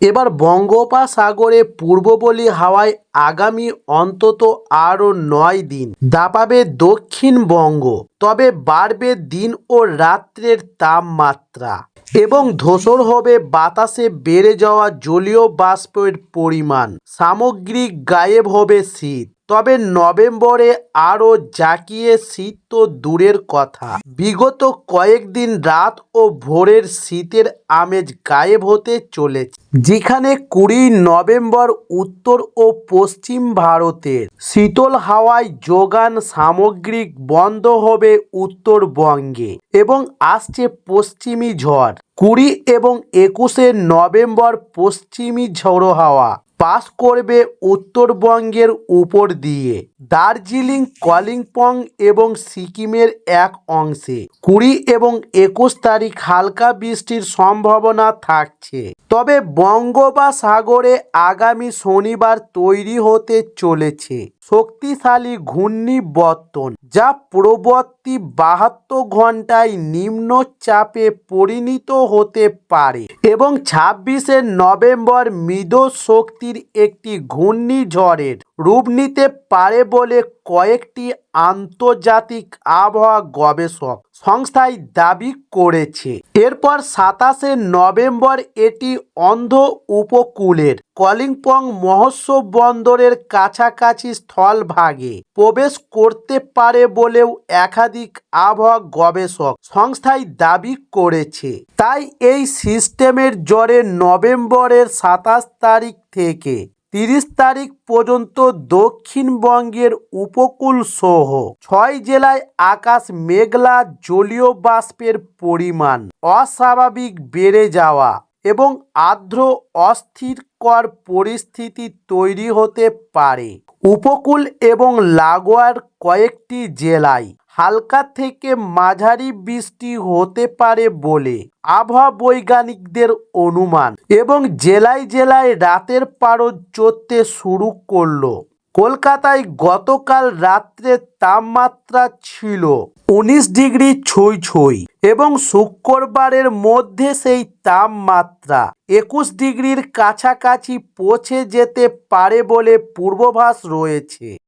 এবার বঙ্গোপসাগরে পূর্ববলি হাওয়ায় আগামী অন্তত আরও নয় দিন। দাপাবে দক্ষিণবঙ্গ তবে বাড়বে দিন ও রাত্রের তাপমাত্রা। এবং ধূসর হবে, বাতাসে বেড়ে যাওয়া জলীয় বাষ্পের পরিমাণ। সামগ্রিক গায়েব হবে শীত। তবে নভেম্বরে আরও জাঁকিয়ে শীত তো দূরের কথা। বিগত কয়েকদিন রাত ও ভোরের শীতের আমেজ গায়েব হতে চলেছে। যেখানে কুড়ি নভেম্বর উত্তর ও পশ্চিম ভারতের শীতল হাওয়ায় যোগান সামগ্রিক বন্ধ হবে উত্তরবঙ্গে এবং আসছে পশ্চিমী ঝড়। কুড়ি এবং একুশে নভেম্বর পশ্চিমী ঝড়ো হাওয়া। পাস করবে উত্তরবঙ্গের উপর দিয়ে। দার্জিলিং, কলিম্পং এবং সিকিমের এক অংশে। কুড়ি এবং একুশ তারিখ হালকা বৃষ্টির সম্ভাবনা থাকছে। তবে বঙ্গোপসাগরে আগামী শনিবার তৈরি হতে চলেছে। শক্তিশালী ঘূর্ণিবর্তন, যা পরবর্তী বাহাত্তর ঘন্টায় নিম্নচাপে পরিণত হতে পারে এবং ছাব্বিশে নভেম্বর মৃদ শক্তির একটি ঘূর্ণিঝড়ের রূপ নিতে পারে বলে কয়েকটি আন্তর্জাতিক আবহাওয়া গবেষক সংস্থায় দাবি করেছে। এরপর সাতাশে নভেম্বর এটি অন্ধ উপকূলের কলিম্পং মহোৎসব বন্দরের কাছাকাছি স্থলভাগে প্রবেশ করতে পারে বলেও একাধিক আবহাওয়া গবেষক সংস্থায় দাবি করেছে। তাই এই সিস্টেমের জ্বরে নভেম্বরের সাতাশ তারিখ থেকে তিরিশ তারিখ পর্যন্ত দক্ষিণবঙ্গের উপকূল সহ ছয় জেলায় আকাশ মেঘলা, জলীয় বাষ্পের পরিমাণ অস্বাভাবিক বেড়ে যাওয়া এবং আর্দ্র অস্থিরকর পরিস্থিতি তৈরি হতে পারে। উপকূল এবং লাগোয়ার কয়েকটি জেলায় হালকা থেকে মাঝারি বৃষ্টি হতে পারে বলে আবহাওয়া বৈজ্ঞানিকদের অনুমান এবং জেলায় জেলায় রাতের পারদ চড়তে শুরু করল। কলকাতায় গতকাল রাত্রে তাপমাত্রা ছিল উনিশ ডিগ্রি ছুঁই ছুঁই এবং শুক্রবারের মধ্যে সেই তাপমাত্রা একুশ ডিগ্রির কাছাকাছি পৌঁছে যেতে পারে বলে পূর্বাভাস রয়েছে।